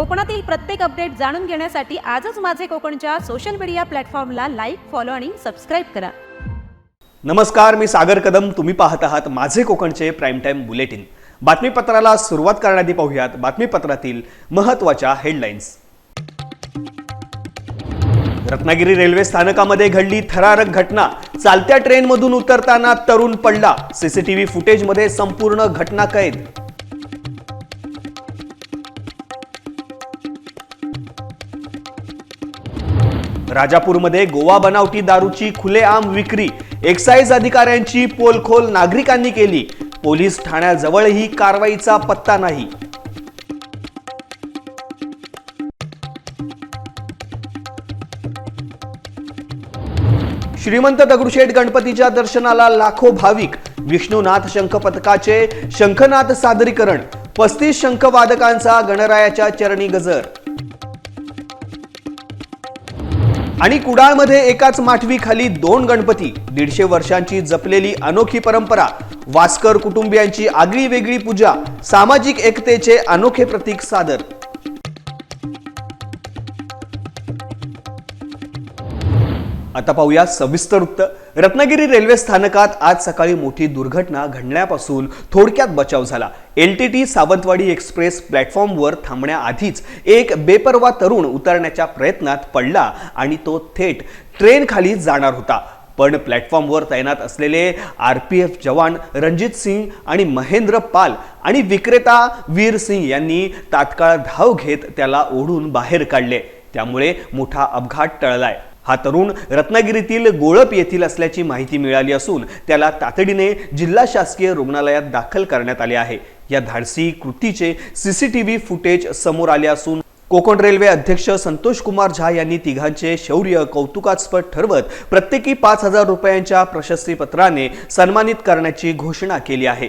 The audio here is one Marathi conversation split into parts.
कोकणातील प्रत्येक अपडेट जाणून घेण्यासाठी आजच माझे कोकणच्या सोशल मीडिया प्लॅटफॉर्मला लाईक फॉलो आणि सबस्क्राईब करा. नमस्कार मी सागर कदम. तुम्ही पाहत आहात माझे कोकणचे प्राईम टाईम बुलेटिन बातमीपत्राला सुरुवात करण्याआधी पाहूयात बातमीपत्रातील महत्त्वाच्या हेडलाईन्स रत्नागिरी रेल्वे स्थानकामध्ये घडली थरारक घटना. चालत्या ट्रेनमधून उतरताना तरुण पडला. सीसीटीव्ही फुटेजमध्ये संपूर्ण घटना कैद. राजापूरमध्ये गोवा बनावटी दारूची खुलेआम विक्री. एक्साईज अधिकाऱ्यांची पोलखोल नागरिकांनी केली. पोलीस ठाण्याजवळही कारवाईचा पत्ता नाही. श्रीमंत दगडूशेठ गणपतीच्या दर्शनाला लाखो भाविक. विष्णुनाथ शंख पथकाचे शंखनाथ सादरीकरण. पस्तीस शंखवादकांचा गणरायाच्या चरणी गजर. आणि कुडाळमध्ये एकाच माठवीखाली दोन गणपती दीडशे वर्षांची जपलेली अनोखी परंपरा वास्कर कुटुंबियांची आगळी वेगळी पूजा सामाजिक एकतेचे अनोखे प्रतीक सादर. आता पाहूया सविस्तर वृत्त. रत्नागिरी रेल्वे स्थानकात आज सकाळी मोठी दुर्घटना घडण्यापासून थोडक्यात बचाव झाला. L T T Sawantwadi express प्लॅटफॉर्मवर थांबण्याआधीच एक बेपरवा तरुण उतरण्याच्या प्रयत्नात पडला आणि तो थेट ट्रेनखाली जाणार होता. पण प्लॅटफॉर्मवर तैनात असलेले आर पी एफ जवान रणजित सिंग आणि महेंद्र पाल आणि विक्रेता वीर सिंग यांनी तात्काळ धाव घेत त्याला ओढून बाहेर काढले. त्यामुळे मोठा अपघात टळलाय. हा तरुण रत्नागिरीतील गोळप येथील असल्याची माहिती मिळाली असून त्याला तातडीने जिल्हा शासकीय रुग्णालयात दाखल करण्यात आले आहे. या धाडसी कृतीचे सीसीटीव्ही फुटेज समोर आले असून कोकण रेल्वे अध्यक्ष संतोष कुमार झा यांनी तिघांचे शौर्य कौतुकास्पद ठरवत प्रत्येकी पाच हजार रुपयांच्या प्रशस्तीपत्राने सन्मानित करण्याची घोषणा केली आहे.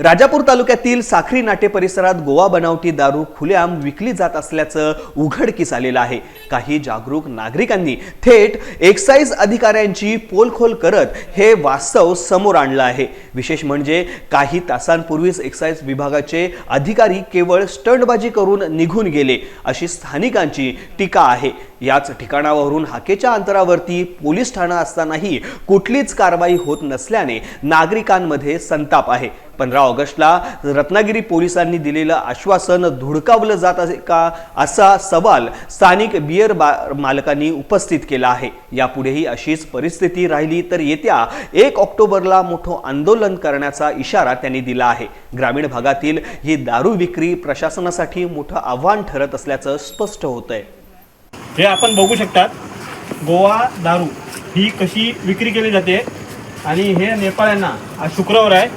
राजापूर तालुक्यातील साखरी नाटे परिसरात गोवा बनावटी दारू खुलेआम विकली जात असल्याचं उघडकीस आलेलं आहे. काही जागरूक नागरिकांनी थेट एक्साईज अधिकाऱ्यांची पोलखोल करत हे वास्तव समोर आणलं आहे. विशेष म्हणजे काही तासांपूर्वीच एक्साईज विभागाचे अधिकारी केवळ स्टंटबाजी करून निघून गेले अशी स्थानिकांची टीका आहे. याच ठिकाणावरून हाकेच्या अंतरावरती पोलीस ठाणा असतानाही कुठलीच कारवाई होत नसल्याने नागरिकांमध्ये संताप आहे. पंधरा ऑगस्टला रत्नागिरी पोलिसांनी दिलेलं आश्वासन धुडकावलं जात असे का असा सवाल स्थानिक बियर बा मालकांनी उपस्थित केला आहे. यापुढेही अशीच परिस्थिती राहिली तर येत्या एक ऑक्टोबरला मोठं आंदोलन करण्याचा इशारा त्यांनी दिला आहे. ग्रामीण भागातील ही दारू विक्री प्रशासनासाठी मोठं आव्हान ठरत असल्याचं स्पष्ट होत आहे हे आपण बघू शकतात. गोवा दारू ही कशी विक्री केली जाते आणि हे नेपाळ्यांना आज शुक्रवार आहे.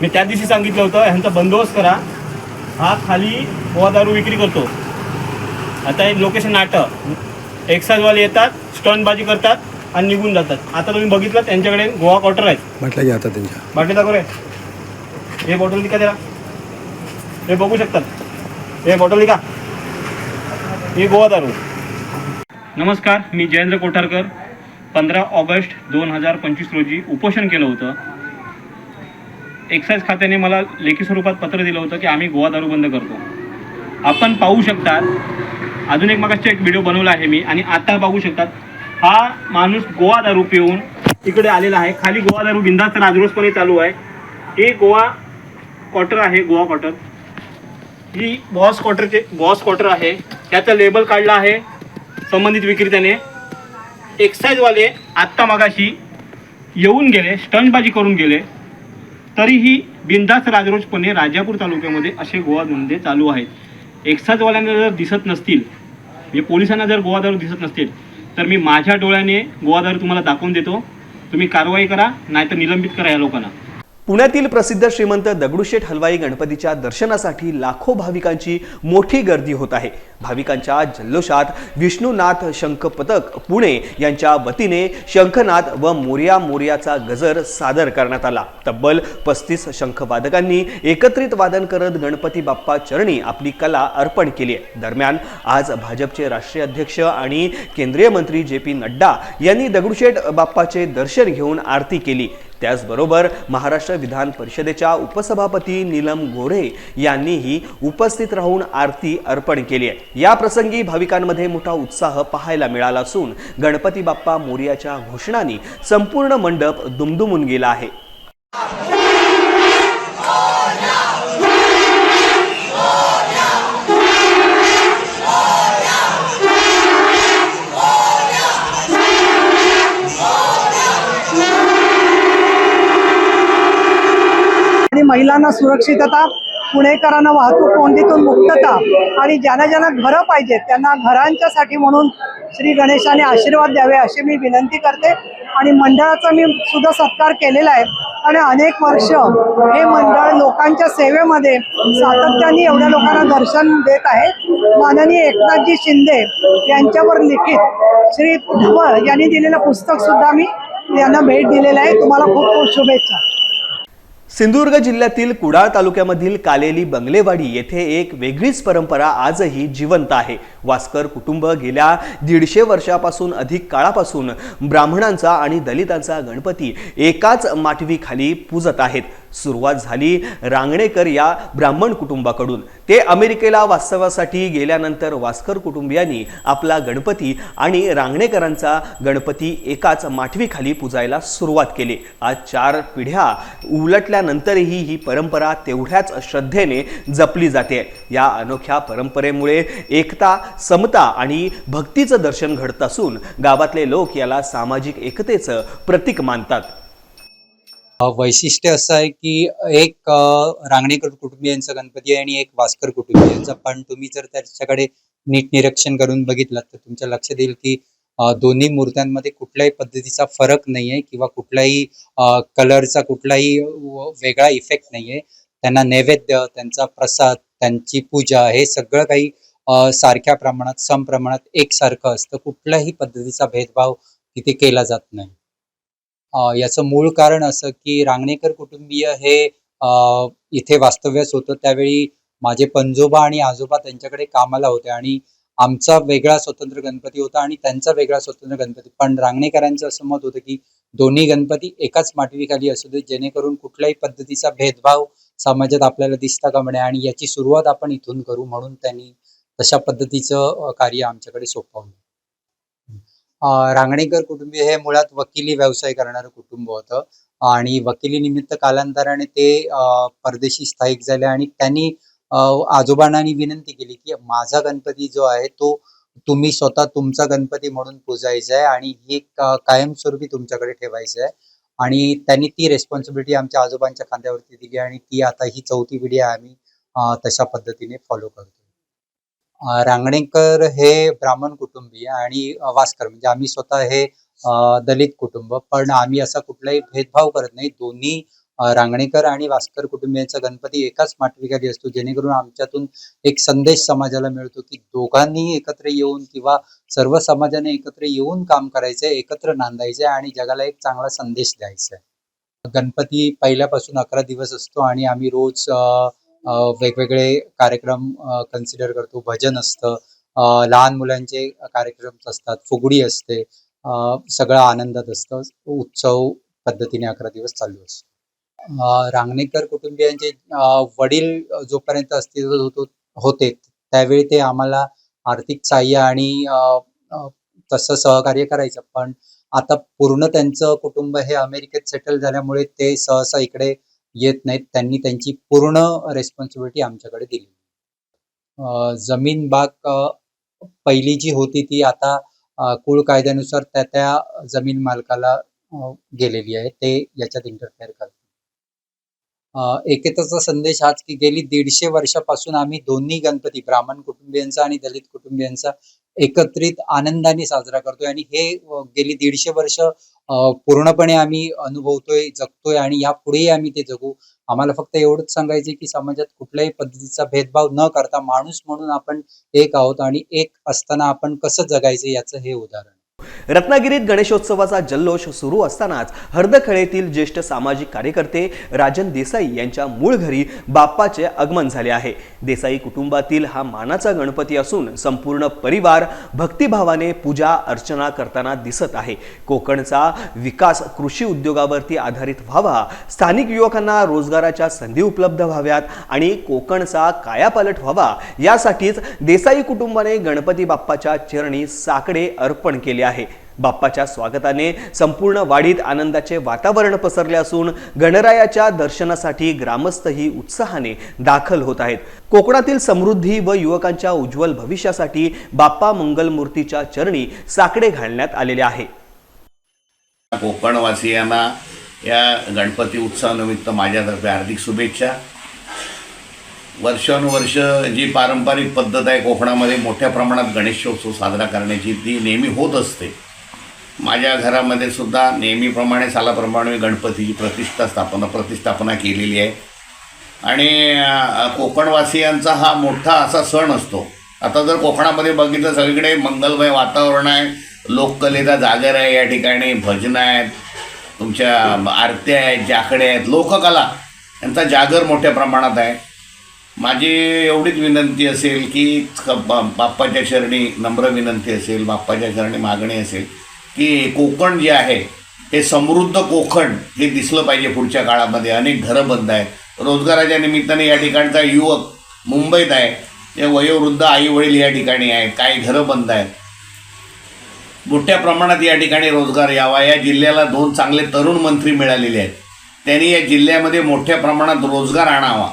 मी त्या दिवशी सांगितलं होतं ह्यांचा बंदोबस्त करा. हा खाली गोवा दारू विक्री करतो. आता हे लोकेशन नाटक. एक्साईजवाले येतात स्टंटबाजी करतात आणि निघून जातात. आता तुम्ही बघितलं त्यांच्याकडे गोवा क्वार्टर आहेत. म्हटलं की आता त्यांच्या. बाटली दाखव रे. हे बॉटल दिका त्याला. हे बघू शकतात. हे बॉटल दिका ही गोवा दारू. नमस्कार मी जयेंद्र कोठारकर. पंधरा ऑगस्ट दोन हजार पंचवीस रोजी उपोषण केलं होतं. एक्साईज खात्याने मला लेखी स्वरूपात पत्र दिलं होतं की आम्ही गोवा दारू बंद करतो. आपण पाहू शकतात अजून एक मागासचा एक व्हिडिओ बनवला आहे मी आणि आता पाहू शकतात हा माणूस गोवा दारू पिऊन इकडे आलेला आहे. खाली गोवा दारू बिंदास्त राजरोसपणे चालू आहे. हे गोवा क्वार्टर आहे गोवा क्वार्टर ही बॉस क्वार्टरचे बॉस क्वार्टर आहे. त्याचं लेबल काढलं आहे. संबंधित विक्रेत्याने एक्साईजवाले आत्ता मागाशी येऊन गेले स्टंटबाजी करून गेले तरीही बिंदास राजरोजपणे राजापूर तालुक्यामध्ये असे गोवा धंदे चालू आहेत. एक्साईजवाल्यांना जर दिसत नसतील म्हणजे पोलिसांना जर गोवा दारू दिसत नसतील तर मी माझ्या डोळ्याने गोवा दारू तुम्हाला दाखवून देतो. तुम्ही कारवाई करा नाहीतर निलंबित करा या लोकांना. पुण्यातील प्रसिद्ध श्रीमंत दगडूशेठ हलवाई गणपतीच्या दर्शनासाठी लाखो भाविकांची मोठी गर्दी होत आहे. भाविकांच्या जल्लोषात विष्णुनाथ शंख पथक पुणे यांच्या वतीने शंखनाथ व मोर्या मोर्याचा गजर सादर करण्यात आला. तब्बल पस्तीस शंखवादकांनी एकत्रित वादन करत गणपती बाप्पा चरणी आपली कला अर्पण केली आहे. दरम्यान आज भाजपचे राष्ट्रीय अध्यक्ष आणि केंद्रीय मंत्री जे पी नड्डा यांनी दगडूशेठ बाप्पाचे दर्शन घेऊन आरती केली. त्याचबरोबर महाराष्ट्र विधान परिषदेच्या उपसभापती नीलम गोरे यांनीही उपस्थित राहून आरती अर्पण केली आहे. या प्रसंगी भाविकांमध्ये मोठा उत्साह पाहायला मिळाला असून गणपती बाप्पा मोर्याच्या घोषणांनी संपूर्ण मंडप दुमदुमून गेला आहे. महिलांना सुरक्षितता पुणेकरांना वाहतूक कोंडीतून मुक्तता आणि ज्यांना ज्यांना घरं पाहिजेत त्यांना घरांच्यासाठी म्हणून श्री गणेशाने आशीर्वाद द्यावे अशी मी विनंती करते. आणि मंडळाचा मी सुद्धा सत्कार केलेला आहे. आणि अनेक वर्ष हे मंडळ लोकांच्या सेवेमध्ये सातत्याने एवढ्या लोकांना दर्शन देत आहे. माननीय एकनाथजी शिंदे यांच्यावर लिखित श्री ढवळ यांनी दिलेलं पुस्तक सुद्धा मी यांना भेट दिलेलं आहे. तुम्हाला खूप खूप शुभेच्छा. सिंधुदुर्ग जिल्ह्यातील कुडाळ तालुक्यामधील कालेली बंगलेवाडी येथे एक वेगळीच परंपरा आजही जिवंत आहे. वास्कर कुटुंब गेल्या दीडशे वर्षापासून अधिक काळापासून ब्राह्मणांचा आणि दलितांचा गणपती एकाच माटवीखाली पूजत आहेत. सुरुवात झाली रांगणेकर या ब्राह्मण कुटुंबाकडून. ते अमेरिकेला वास्तवासाठी गेल्यानंतर वास्कर कुटुंबियांनी आपला गणपती आणि रांगणेकरांचा गणपती एकाच माठवीखाली पूजायला सुरुवात केली. आज चार पिढ्या उलटल्यानंतरही ही परंपरा तेवढ्याच श्रद्धेने जपली जाते. या अनोख्या परंपरेमुळे एकता समता आणि भक्तीचं दर्शन घडत असून गावातले लोक याला सामाजिक एकतेचं प्रतीक मानतात. वैशिष्ट्य असं आहे की एक रांगणेकर कुटुंबियांचा गणपती आहे आणि एक वास्कर कुटुंबियांचा पण तुम्ही जर त्याच्याकडे नीट निरीक्षण करून बघितलं तर तुमच्या लक्षात येईल की दोन्ही मूर्त्यांमध्ये कुठल्याही पद्धतीचा फरक नाहीये किंवा कुठलाही कलरचा कुठलाही वेगळा इफेक्ट नाहीये. त्यांना नैवेद्य त्यांचा प्रसाद त्यांची पूजा हे सगळं काही सारख्या प्रमाणात सम प्रमाणात एकसारखं असतं. कुठल्याही पद्धतीचा भेदभाव तिथे केला जात नाही. याचं मूळ कारण असं की रांगणेकर कुटुंबीय हे इथे वास्तव्यास होतं. त्यावेळी माझे पणजोबा आणि आजोबा त्यांच्याकडे कामाला होते आणि आमचा वेगळा स्वतंत्र गणपती होता आणि त्यांचा वेगळा स्वतंत्र गणपती. पण रांगणेकरांचं असं मत होतं की दोन्ही गणपती एकाच माटवीखाली असू दे जेणेकरून कुठल्याही पद्धतीचा भेदभाव समाजात आपल्याला दिसता का म्हणे आणि याची सुरुवात आपण इथून करू म्हणून त्यांनी तशा पद्धतीचं कार्य आमच्याकडे सोपवलं रांगणेकर कुटुंबीय हे मुळात वकिली व्यवसाय करणारं कुटुंब होतं. आणि वकिली निमित्त कालांतराने ते परदेशी स्थायिक झाले आणि त्यांनी आजोबांनी विनंती केली की माझा गणपती जो आहे तो तुम्ही स्वतः तुमचा गणपती म्हणून पूजायचा आहे आणि ही कायमस्वरूपी तुमच्याकडे ठेवायचं आहे. आणि त्यांनी ती रेस्पॉन्सिबिलिटी आमच्या आजोबांच्या खांद्यावरती दिली आणि ती आता ही चौथी पिढी आम्ही तशा पद्धतीने फॉलो करतो रांगणेकर हे ब्राह्मण कुटुंबीय आणि वास्कर म्हणजे आम्ही स्वतः हे दलित कुटुंब पण आम्ही असा कुठलाही भेदभाव करत नाही. दोन्ही रांगणेकर आणि वास्कर कुटुंबियांचा गणपती एकाच माटवीखाली असतो जेणेकरून आमच्यातून एक संदेश समाजाला मिळतो की दोघांनी एकत्र येऊन किंवा सर्व समाजाने एकत्र येऊन काम करायचंय एकत्र नांदायचंय आणि जगाला एक चांगला संदेश द्यायचा आहे गणपती पहिल्यापासून अकरा दिवस असतो आणि आम्ही रोज वेगवेगळे कार्यक्रम कन्सिडर करतो. भजन असतं. लहान मुलांचे कार्यक्रम असतात. फुगडी असते. सगळं आनंदात असतं. उत्सव पद्धतीने अकरा दिवस चालू असतो. रांगणेकर कुटुंबियांचे वडील जोपर्यंत अस्तित्वात होतो होते त्यावेळी ते आम्हाला आर्थिक सहाय्य आणि तसं सहकार्य करायचं. पण आता पूर्ण त्यांचं कुटुंब हे अमेरिकेत सेटल झाल्यामुळे ते सहसा इकडे येत नाहीत. त्यांनी त्यांची पूर्ण रेस्पॉन्सिबिलिटी आमच्याकडे दिली. जमीन बाग पहिली जी होती ती आता कुळ कायद्यानुसार त्या त्या जमीन मालकाला गेलेली आहे. ते याच्यात इंटरफेअर करतात. एकतेचा संदेश हाच की गेली दीडशे वर्षापासून आम्ही दोन्ही गणपती ब्राह्मण कुटुंबियांचा आणि दलित कुटुंबियांचा एकत्रित आनंदाने साजरा करतोय आणि हे गेली दीडशे वर्ष पूर्णपणे आम्ही अनुभवतोय जगतोय आणि यापुढेही आम्ही ते जगू. आम्हाला फक्त एवढंच सांगायचं की समाजात कुठल्याही पद्धतीचा भेदभाव न करता माणूस म्हणून आपण एक आहोत आणि एक असताना आपण कसं जगायचं याचं हे उदाहरण. रत्नागिरीत गणेशोत्सवाचा जल्लोष सुरू असतानाच हर्दखळेतील ज्येष्ठ सामाजिक कार्यकर्ते राजन देसाई यांच्या मूळ घरी बाप्पाचे आगमन झाले आहे. देसाई कुटुंबातील हा मानाचा गणपती असून संपूर्ण परिवार भक्तिभावाने पूजा अर्चना करताना दिसत आहे. कोकणचा विकास कृषी उद्योगावरती आधारित व्हावा स्थानिक युवकांना रोजगाराच्या संधी उपलब्ध व्हाव्यात आणि कोकणचा कायापालट व्हावा यासाठीच देसाई कुटुंबाने गणपती बाप्पाच्या चरणी साकडे अर्पण केले आहे. बाप्पाच्या स्वागताने संपूर्ण वाडीत आनंदाचे वातावरण पसरले असून गणरायाच्या दर्शनासाठी ग्रामस्थही उत्साहाने दाखल होत आहेत. कोकणातील समृद्धी व युवकांच्या उज्ज्वल भविष्यासाठी बाप्पा मंगलमूर्तीच्या चरणी साकडे घालण्यात आलेले आहे. कोकणवासियांना या गणपती उत्सवानिमित्त माझ्यातर्फे हार्दिक शुभेच्छा. वर्षानुवर्ष जी पारंपरिक पद्धत आहे कोकणामध्ये मोठ्या प्रमाणात गणेशोत्सव साजरा करण्याची ती नेहमी होत असते. माझ्या घरामध्ये सुद्धा नेहमीप्रमाणे सालाप्रमाणे गणपतीची प्रतिष्ठा स्थापना प्रतिष्ठापना केलेली आहे. आणि कोकणवासियांचा हा मोठा असा सण असतो. आता जर कोकणामध्ये बघितलं सगळीकडे मंगलमय वातावरण आहे. लोककलेचा जागर आहे या ठिकाणी भजनं आहेत तुमच्या आरत्या आहेत जाकडे आहेत लोककला यांचा जागर मोठ्या प्रमाणात आहे. माझी एवढीच विनंती असेल की क- बा- बाप्पाच्या शरणी नम्र विनंती असेल बाप्पाच्या शरणी मागणी असेल की कोकण जे आहे हे समृद्ध कोकण हे दिसलं पाहिजे पुढच्या काळामध्ये. अनेक घरं बंद आहेत. रोजगाराच्या निमित्ताने या ठिकाणचा युवक मुंबईत आहे. जे वयोवृद्ध आईवडील या ठिकाणी आहेत. काही घरं बंद आहेत. मोठ्या प्रमाणात या ठिकाणी रोजगार यावा. या जिल्ह्याला दोन चांगले तरुण मंत्री मिळालेले आहेत. त्यांनी या जिल्ह्यामध्ये मोठ्या प्रमाणात रोजगार आणावा.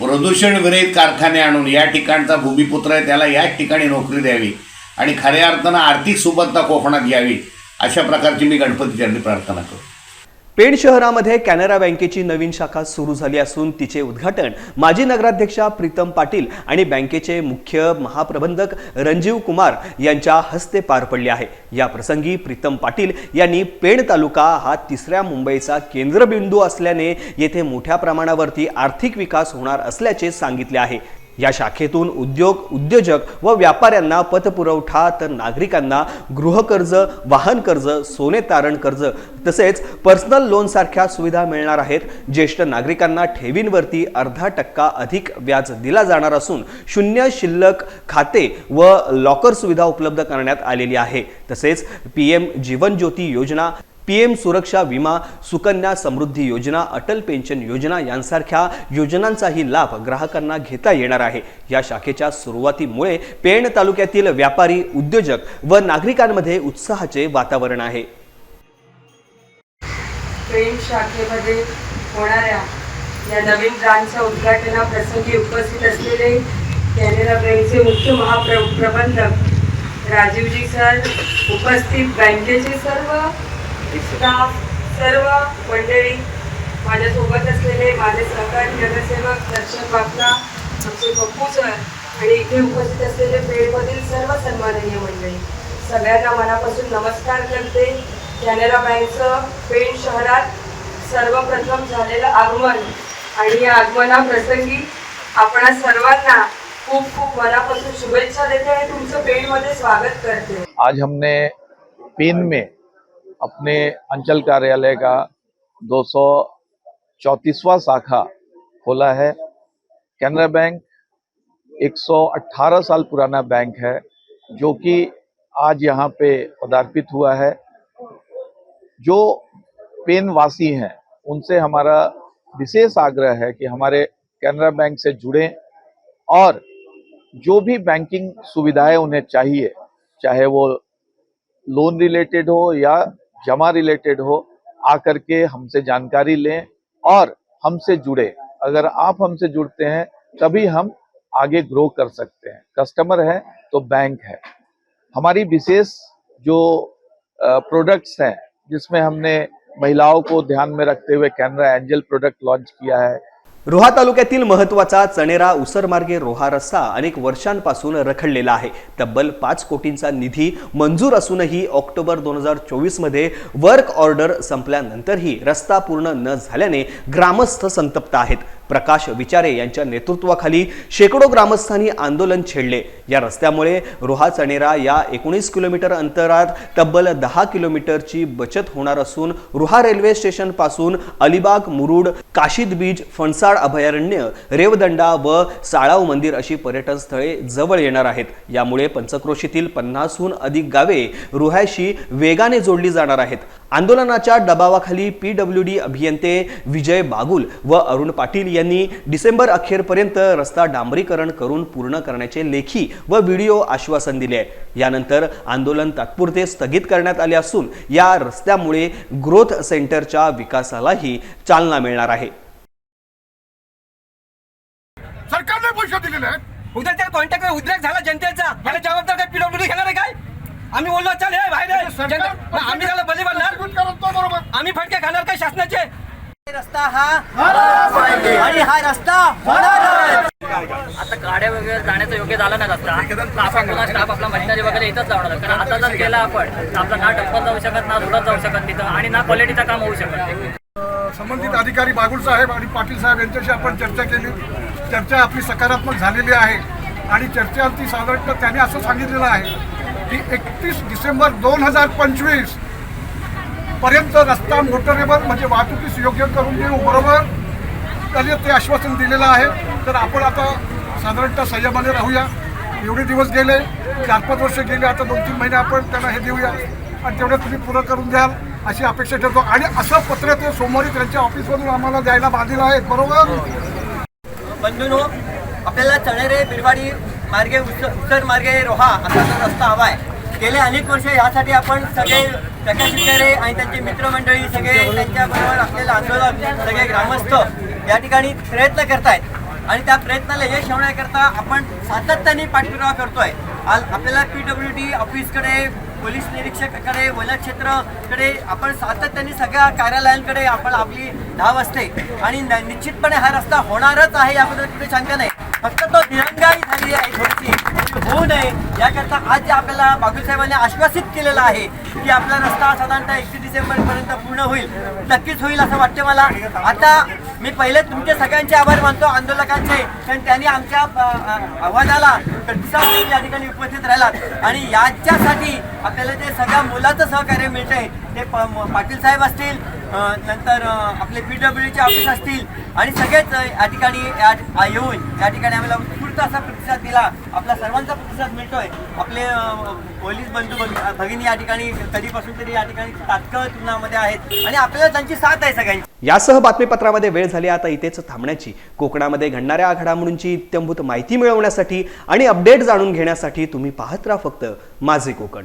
प्रदूषण विरहित कारखाने आणून या ठिकाणचा भूमिपुत्र आहे. त्याला याच ठिकाणी नोकरी द्यावी. आणि खऱ्या अर्थानं आर्थिक सुबत्ता कोकणात यावी अशा प्रकारची मी गणपतीचरणी प्रार्थना करतो. पेण शहरामध्ये कॅनरा बँकेची नवीन शाखा सुरू झाली असून तिचे उद्घाटन माजी नगराध्यक्षा प्रीतम पाटील आणि बँकेचे मुख्य महाप्रबंधक रणजीव कुमार यांच्या हस्ते पार पडले आहे. या प्रसंगी प्रीतम पाटील यांनी पेण तालुका हा तिसऱ्या मुंबईचा केंद्रबिंदू असल्याने येथे मोठ्या प्रमाणावरती आर्थिक विकास होणार असल्याचे सांगितले आहे. या शाखेतून उद्योग उद्योजक व व्यापाऱ्यांना पतपुरवठा तर नागरिकांना गृहकर्ज वाहन कर्ज सोने तारण कर्ज तसेच पर्सनल लोन सारख्या सुविधा मिळणार आहेत. ज्येष्ठ नागरिकांना ठेवींवरती अर्धा टक्का अधिक व्याज दिला जाणार असून शून्य शिल्लक खाते व लॉकर सुविधा उपलब्ध करण्यात आलेली आहे. तसेच P M Jeevan Jyoti Yojana PM सुरक्षा विमा सुकन्या समृद्धी योजना अटल पेन्शन योजना यांसारख्या योजनांचाही लाभ ग्राहकांना घेता येणार आहे. या शाखेच्या सुरुवातीमुळे पेण तालुक्यातील व्यापारी उद्योजक व नागरिकांमध्ये उत्साहाचे वातावरण आहे. प्रेम शाखेमध्ये होणाऱ्या या नवीन ब्रांचच्या उद्घाटनाप्रसंगी उपस्थित असलेले बँकचे मुख्य महाप्र प्रबंधक राजीवजी सर उपस्थित बँकेचे सर्व स्टाफ सर्व मंडळी माझ्यासोबत असलेले माझे सहकारी नगरसेवक दर्शन बापला आमचे पप्पू सर आणि इथे उपस्थित असलेले पेडमधील सर्व सन्माननीय मंडळी. सगळ्यांना मनापासून नमस्कार करते. कॅनरा बँकचं पेण शहरात सर्वप्रथम झालेलं आगमन आणि या आगमनाप्रसंगी आपण सर्वांना खूप खूप मनापासून शुभेच्छा देते आणि तुमचं पेणमध्ये स्वागत करते. आज हमने पेन में अपने अंचल कार्यालय का दो सौ शाखा खोला है। कैनरा बैंक 118 साल पुराना बैंक है, जो कि आज यहाँ पे पदार्पित हुआ है। जो पेन वासी हैं, उनसे हमारा विशेष आग्रह है कि हमारे कैनरा बैंक से जुड़ें और जो भी बैंकिंग सुविधाएँ उन्हें चाहिए, चाहे वो लोन रिलेटेड हो या जमा रिलेटेड हो, आकर के हमसे जानकारी लें और हमसे जुड़े। अगर आप हमसे जुड़ते हैं, तभी हम आगे ग्रो कर सकते हैं। कस्टमर है तो बैंक है। हमारी विशेष जो प्रोडक्ट्स हैं, जिसमें हमने महिलाओं को ध्यान में रखते हुए कैनरा एंजल प्रोडक्ट लॉन्च किया है रोहा तालुक्यातील महत्त्वाचा चणेरा उसरमार्गे रोहा रस्ता अनेक वर्षांपासून रखडलेला आहे. तब्बल पाच कोटींचा निधी मंजूर असूनही ऑक्टोबर दोन हजार चोवीसमध्ये वर्क ऑर्डर संपल्यानंतरही रस्ता पूर्ण न झाल्याने ग्रामस्थ संतप्त आहेत. प्रकाश विचारे यांच्या नेतृत्वाखाली शेकडो ग्रामस्थांनी आंदोलन छेडले. या रस्त्यामुळे रोहा चणेरा या एकोणीस किलोमीटर अंतरात तब्बल दहा किलोमीटरची बचत होणार असून रुहा रेल्वे स्टेशनपासून अलिबाग मुरुड काशीद बीच फणसाड अभयारण्य रेवदंडा व साळाव मंदिर अशी पर्यटन स्थळे जवळ येणार आहेत. यामुळे पंचक्रोशीतील पन्नासहून अधिक गावे रुह्याशी वेगाने जोडली जाणार आहेत. आंदोलनाच्या दबावाखाली पी डब्ल्यू डी अभियंते विजय बागुल व अरुण पाटील यांनी डिसेंबर अखेरपर्यंत रस्ता डांबरीकरण करून पूर्ण करण्याचे लेखी व व्हिडिओ आश्वासन दिले. आहे यानंतर आंदोलन तात्पुरते स्थगित करण्यात आले असून या रस्त्यामुळे ग्रोथ सेंटरच्या विकासालाही चालना मिळणार आहे. सरकारने पैसे दिलेले आहेत. उद्या त्या कॉन्टॅक्ट उद्रेक झाला जनतेचा. याला जबाबदार काय पीडब्ल्यूडी घेणार आहे काय? आम्ही बोललो चल हे बाहेर आम्ही त्याला बली बनणार आम्ही फटके खाणार काय शासनाचे? रस्ता हा आणि हा रस्ता आता गाड्या वगैरे जाण्याचं योग्य झालं नाही रस्ता. आपण पुन्हा स्टाफ आपला मशिनरी वगैरे इथंच लावणार. कारण आता जर गेला आपण तर आपला ना डप्पल जाऊ शकत ना रोडात जाऊ शकत तिथं आणि ना क्वालिटीचं काम होऊ शकत. नाही संबंधित अधिकारी बागुल साहेब आणि पाटील साहेब यांच्याशी आपण चर्चा केली. चर्चा आपली सकारात्मक झालेली आहे. आणि चर्चेवरती साधारणतः त्यांनी असं सांगितलेलं आहे की एकतीस डिसेंबर दोन हजार पंचवीस पर्यंत रस्ता मोटरेबल म्हणजे वाहतुकीस योग्य करून देऊ बरोबर? त्यांनी ते आश्वासन दिलेलं आहे. तर आपण आता साधारणतः संयमाने राहूया. एवढे दिवस गेले चार पाच वर्ष गेले आता दोन तीन महिने आपण त्यांना हे देऊया. आणि तेवढं तुम्ही पुरं करून द्याल अशी अपेक्षा ठेवतो. आणि असं पत्र ते सोमवारी त्यांच्या ऑफिसमधून आम्हाला द्यायला बांधलेलं आहे बरोबर? बंधूनो आपल्याला चणेरे बिरवाडी मार्गे उत्तर मार्गे रोहा असा रस्ता हवा आहे. गेले अनेक वर्ष यासाठी आपण सगळे प्रकाश आणि त्यांचे मित्रमंडळी सगळे त्यांच्याबरोबर असलेलं आंदोलन सगळे ग्रामस्थ या ठिकाणी प्रयत्न करतायत. आणि त्या प्रयत्नाला यश होण्याकरता आपण सातत्याने पाठपुरावा करतोय. आज आपल्याला पी डब्ल्यू डी ऑफिसकडे पोलीस निरीक्षकाकडे वनक्षेत्राकडे आपण सातत्याने सगळ्या कार्यालयांकडे आपण आपली धाव असते. आणि न- निश्चितपणे हा रस्ता होणारच आहे याबद्दल कुठे शंका नाही. फक्त तो दिरंगाई झाली आहे थोडीशी. ती होऊ नये याकरता आज जे आपल्याला बाबूसाहेबांनी आश्वासित केलेलं आहे की आपला रस्ता साधारणतः एकतीस डिसेंबरपर्यंत पूर्ण होईल. नक्कीच होईल असं वाटतं मला. आता मी पहिले तुमचे सगळ्यांचे आभार मानतो आंदोलकांचे. कारण त्यांनी आमच्या आव्हानाला प्रतिसाद या ठिकाणी उपस्थित राहिलात. आणि याच्यासाठी आपल्याला जे सगळ्या मुलाचं सहकार्य मिळतंय ते प- पाटील साहेब असतील नंतर आपले पी डब्ल्यूचे ऑफिस असतील. आणि सगळेच या ठिकाणी येऊन या ठिकाणी आम्हाला उत्स्फूर्त असा प्रतिसाद दिला. आपला सर्वांचा प्रतिसाद मिळतोय. आपले पोलीस बंधू भगिनी या ठिकाणी कधीपासून तरी या ठिकाणी तात्काळ तुलनामध्ये आहेत. आणि आपल्याला त्यांची साथ आहे सगळ्यांची. यासह बातमीपत्रामध्ये वेळ झाली आता इथेच थांबण्याची. कोकणामध्ये घडणाऱ्या घडामोडींची इत्यंभूत माहिती मिळवण्यासाठी आणि अपडेट जाणून घेण्यासाठी तुम्ही पाहत राहा फक्त माझे कोकण.